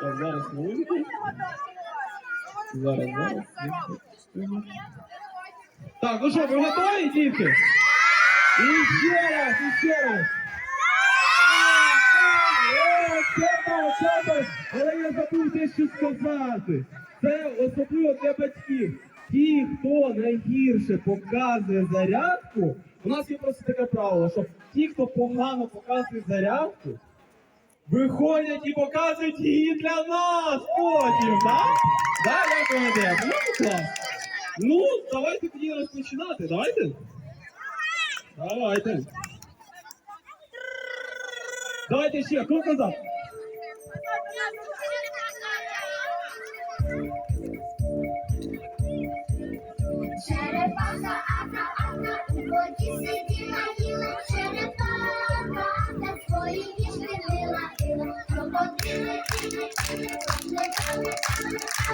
Так, зараз хвилинку. Зараз, зараз. Так, ну що, ви готові, діти? І ще раз, і ще раз. Але я забув дещо сказати. Це особливо для батьків. Ті, хто найгірше показує зарядку, у нас є просто таке правило, що ті, хто погано показує зарядку, виходять і показують її для нас потім, так? Так, дякую, молодець? Ну, клас. Ну, давайте тоді розпочинати, давайте. Давайте. Давайте ще, крок назад.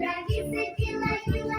Раді сиділа, їла.